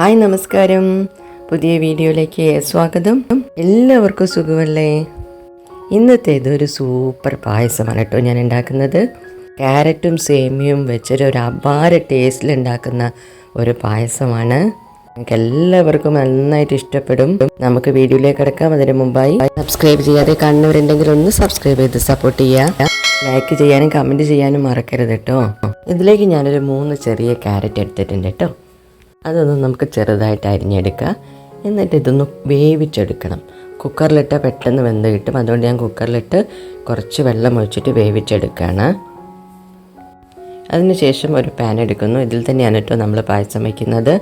Hi നമസ്കാരം. പുതിയ വീഡിയോയിലേക്ക് സ്വാഗതം. എല്ലാവർക്കും സുഖമല്ലേ? ഇന്നത്തെ ഇതൊരു സൂപ്പർ പായസമാണ് കേട്ടോ ഞാൻ ഉണ്ടാക്കുന്നത്. ക്യാരറ്റും സേമിയയും വെച്ചൊരു ഒരു അപാര ടേസ്റ്റിൽ ഉണ്ടാക്കുന്ന ഒരു പായസമാണ്. നിങ്ങൾക്ക് എല്ലാവർക്കും നന്നായിട്ട് ഇഷ്ടപ്പെടും. നമുക്ക് വീഡിയോയിലേക്ക് കിടക്കാം. അതിന് മുമ്പായി സബ്സ്ക്രൈബ് ചെയ്യാതെ കാണുന്നവരുണ്ടെങ്കിൽ ഒന്ന് സബ്സ്ക്രൈബ് ചെയ്ത് സപ്പോർട്ട് ചെയ്യുക. ലൈക്ക് ചെയ്യാനും കമന്റ് ചെയ്യാനും മറക്കരുത് കേട്ടോ. ഇതിലേക്ക് ഞാനൊരു മൂന്ന് ചെറിയ ക്യാരറ്റ് എടുത്തിട്ടുണ്ട് കേട്ടോ. അതൊന്ന് നമുക്ക് ചെറുതായിട്ട് അരിഞ്ഞെടുക്കുക. എന്നിട്ട് ഇതൊന്ന് വേവിച്ചെടുക്കണം. കുക്കറിലിട്ട് പെട്ടെന്ന് വെന്ത് കിട്ടും. അതുകൊണ്ട് ഞാൻ കുക്കറിലിട്ട് കുറച്ച് വെള്ളം ഒഴിച്ചിട്ട് വേവിച്ചെടുക്കുകയാണ്. അതിനുശേഷം ഒരു പാൻ എടുക്കുന്നു. ഇതിൽ തന്നെയാണ് കേട്ടോ നമ്മൾ പായസം വയ്ക്കുന്നത്.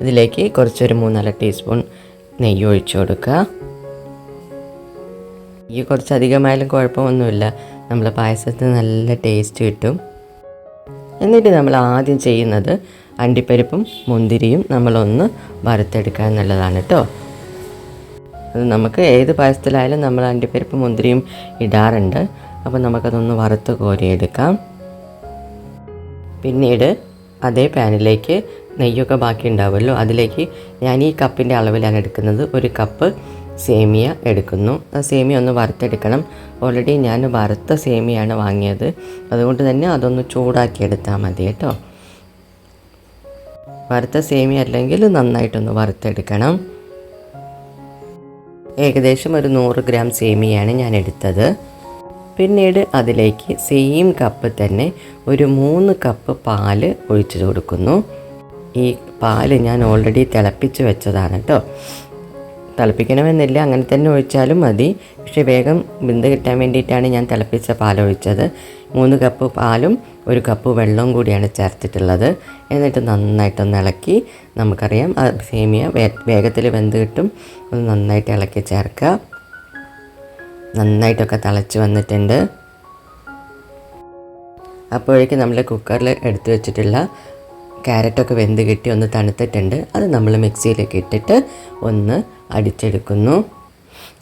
ഇതിലേക്ക് കുറച്ചൊരു മൂന്നാൽ ടീസ്പൂൺ നെയ്യ് ഒഴിച്ചു കൊടുക്കുക. നെയ്യ് കുറച്ച് അധികമായാലും കുഴപ്പമൊന്നുമില്ല. നമ്മൾ പായസത്തിന് നല്ല ടേസ്റ്റ് കിട്ടും. എന്നിട്ട് നമ്മൾ ആദ്യം ചെയ്യുന്നത് അണ്ടിപ്പരിപ്പും മുന്തിരിയും നമ്മളൊന്ന് വറുത്തെടുക്കുക എന്നുള്ളതാണ് കേട്ടോ അത് നമുക്ക് ഏത് പായസത്തിലായാലും നമ്മൾ അണ്ടിപ്പരിപ്പും മുന്തിരിയും ഇടാറുണ്ട്. അപ്പോൾ നമുക്കതൊന്ന് വറുത്ത് കോരിയെടുക്കാം. പിന്നീട് അതേ പാനിലേക്ക് നെയ്യൊക്കെ ബാക്കി ഉണ്ടാവുമല്ലോ അതിലേക്ക് ഞാൻ ഈ കപ്പിന്റെ അളവിലാണ് എടുക്കുന്നത്. ഒരു കപ്പ് സേമിയ എടുക്കുന്നു. ആ സേമിയ ഒന്ന് വറുത്തെടുക്കണം. ഓൾറെഡി ഞാൻ വറുത്ത സേമിയാണ് വാങ്ങിയത്. അതുകൊണ്ട് തന്നെ അതൊന്ന് ചൂടാക്കി എടുത്താൽ മതി കേട്ടോ വറുത്ത സേമിയ അല്ലെങ്കിൽ നന്നായിട്ടൊന്ന് വറുത്തെടുക്കണം. ഏകദേശം ഒരു നൂറ് ഗ്രാം സേമിയാണ് ഞാൻ എടുത്തത്. പിന്നീട് അതിലേക്ക് സെയിം കപ്പ് തന്നെ ഒരു മൂന്ന് കപ്പ് പാൽ ഒഴിച്ചു കൊടുക്കുന്നു. ഈ പാൽ ഞാൻ ഓൾറെഡി തിളപ്പിച്ച് വെച്ചതാണ് കേട്ടോ തിളപ്പിക്കണമെന്നില്ല അങ്ങനെ തന്നെ ഒഴിച്ചാലും മതി. പക്ഷേ വേഗം ബിന്ദ കിട്ടാൻ വേണ്ടിയിട്ടാണ് ഞാൻ തിളപ്പിച്ച പാൽ ഒഴിച്ചത്. മൂന്ന് കപ്പ് പാലും ഒരു കപ്പ് വെള്ളവും കൂടിയാണ് ചേർത്തിട്ടുള്ളത്. എന്നിട്ട് നന്നായിട്ടൊന്ന് ഇളക്കി നമുക്കറിയാം സേമിയ വേഗത്തിൽ വെന്ത് കിട്ടും. ഒന്ന് നന്നായിട്ട് ഇളക്കി ചേർക്കുക. നന്നായിട്ടൊക്കെ തിളച്ച് വന്നിട്ടുണ്ട്. അപ്പോഴേക്കും നമ്മൾ കുക്കറിൽ എടുത്തു വെച്ചിട്ടുള്ള ക്യാരറ്റൊക്കെ വെന്ത് കിട്ടി ഒന്ന് തണുത്തിട്ടുണ്ട്. അത് നമ്മൾ മിക്സിയിലേക്ക് ഇട്ടിട്ട് ഒന്ന് അടിച്ചെടുക്കുന്നു.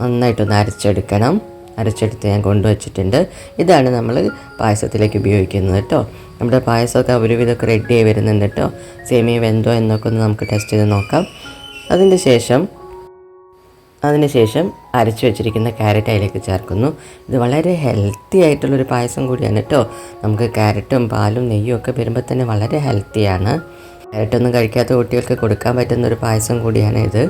നന്നായിട്ടൊന്ന് അരച്ചെടുക്കണം. അരച്ചെടുത്ത് ഞാൻ കൊണ്ടുവച്ചിട്ടുണ്ട്. ഇതാണ് നമ്മൾ പായസത്തിലേക്ക് ഉപയോഗിക്കുന്നത് കേട്ടോ. നമ്മുടെ പായസമൊക്കെ ഒരുവിധമൊക്കെ റെഡി ആയി വരുന്നുണ്ട് കേട്ടോ. സേമി വെന്തോ എന്നൊക്കെ ഒന്ന് നമുക്ക് ടെസ്റ്റ് ചെയ്ത് നോക്കാം. അതിന് ശേഷം അതിനുശേഷം അരച്ചു വെച്ചിരിക്കുന്ന ക്യാരറ്റ് അതിലേക്ക് ചേർക്കുന്നു. ഇത് വളരെ ഹെൽത്തി ആയിട്ടുള്ളൊരു പായസം കൂടിയാണ് കേട്ടോ. നമുക്ക് ക്യാരറ്റും പാലും നെയ്യും ഒക്കെ വരുമ്പോൾ തന്നെ വളരെ ഹെൽത്തിയാണ് ക്യാരറ്റൊന്നും കഴിക്കാത്ത കുട്ടികൾക്ക് കൊടുക്കാൻ പറ്റുന്ന ഒരു പായസം കൂടിയാണ് ഇത്.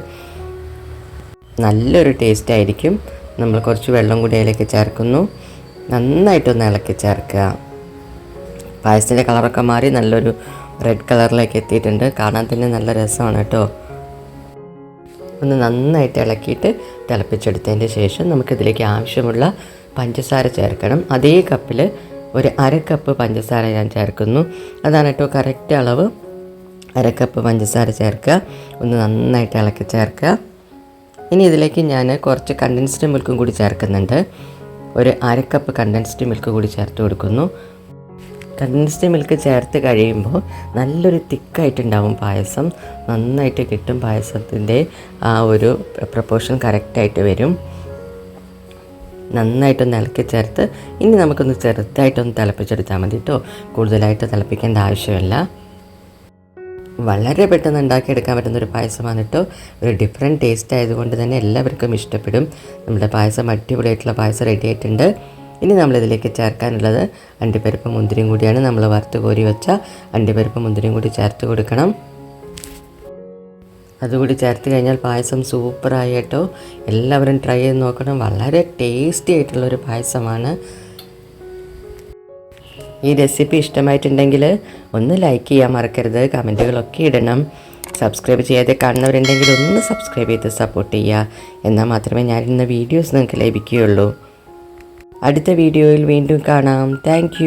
നല്ലൊരു ടേസ്റ്റ് ആയിരിക്കും. നമ്മൾ കുറച്ച് വെള്ളം കൂടി അതിലേക്ക് ചേർക്കുന്നു. നന്നായിട്ടൊന്ന് ഇളക്കി ചേർക്കുക. പായസത്തിന്റെ കളറൊക്കെ മാറി നല്ലൊരു റെഡ് കളറിലേക്ക് എത്തിയിട്ടുണ്ട്. കാണാൻ തന്നെ നല്ല രസമാണ് കേട്ടോ. ഒന്ന് നന്നായിട്ട് ഇളക്കിയിട്ട് തിളപ്പിച്ചെടുത്തതിന്റെ ശേഷം നമുക്കിതിലേക്ക് ആവശ്യമുള്ള പഞ്ചസാര ചേർക്കണം. അതേ കപ്പിൽ ഒരു അര കപ്പ് പഞ്ചസാര ഞാൻ ചേർക്കുന്നു. അതാണ് കേട്ടോ കറക്റ്റ് അളവ്. അര കപ്പ് പഞ്ചസാര ചേർക്കുക. ഒന്ന് നന്നായിട്ട് ഇളക്കി ചേർക്കുക. ഇനി ഇതിലേക്ക് ഞാൻ കുറച്ച് കണ്ടൻസ്ഡ് മിൽക്കും കൂടി ചേർക്കുന്നുണ്ട്. ഒരു അര കപ്പ് കണ്ടൻസ്ഡ് മിൽക്ക് കൂടി ചേർത്ത് കൊടുക്കുന്നു. കണ്ടൻസ്ഡ് മിൽക്ക് ചേർത്ത് കഴിയുമ്പോൾ നല്ലൊരു തിക്കായിട്ടുണ്ടാവും പായസം. നന്നായിട്ട് കിട്ടും പായസത്തിന്റെ ആ ഒരു പ്രപ്പോർഷൻ കറക്റ്റായിട്ട് വരും. നന്നായിട്ടൊന്ന് ഇളക്കി ചേർത്ത് ഇനി നമുക്കൊന്ന് ചെറുതായിട്ടൊന്ന് തിളപ്പിച്ചെടുത്താൽ മതി കേട്ടോ കൂടുതലായിട്ട് തിളപ്പിക്കേണ്ട ആവശ്യമില്ല. വളരെ പെട്ടെന്ന് ഉണ്ടാക്കിയെടുക്കാൻ പറ്റുന്ന ഒരു പായസമാണ് കേട്ടോ. ഒരു ഡിഫറെന്റ് ടേസ്റ്റ് ആയതുകൊണ്ട് തന്നെ എല്ലാവർക്കും ഇഷ്ടപ്പെടും. നമ്മുടെ പായസം അടിപൊളിയായിട്ടുള്ള പായസം റെഡി ആയിട്ടുണ്ട്. ഇനി നമ്മളിതിലേക്ക് ചേർക്കാനുള്ളത് അണ്ടിപ്പരിപ്പ് മുന്തിരിയും കൂടിയാണ്. നമ്മൾ വറുത്ത് കോരി വെച്ച അണ്ടിപ്പരിപ്പ് മുന്തിരിയും കൂടി ചേർത്ത് കൊടുക്കണം. അതുകൂടി ചേർത്ത് കഴിഞ്ഞാൽ പായസം സൂപ്പറായി കേട്ടോ. എല്ലാവരും ട്രൈ ചെയ്ത് നോക്കണം. വളരെ ടേസ്റ്റി ആയിട്ടുള്ളൊരു പായസമാണ്. ഈ റെസിപ്പി ഇഷ്ടമായിട്ടുണ്ടെങ്കിൽ ഒന്ന് ലൈക്ക് ചെയ്യാൻ മറക്കരുത്. കമന്റുകളൊക്കെ ഇടണം. സബ്സ്ക്രൈബ് ചെയ്യാതെ കാണുന്നവരുണ്ടെങ്കിൽ ഒന്ന് സബ്സ്ക്രൈബ് ചെയ്ത് സപ്പോർട്ട് ചെയ്യുക. എന്നാൽ മാത്രമേ ഞാൻ ഇന്ന് വീഡിയോസ് നിങ്ങൾക്ക് ലഭിക്കുകയുള്ളൂ. അടുത്ത വീഡിയോയിൽ വീണ്ടും കാണാം. താങ്ക്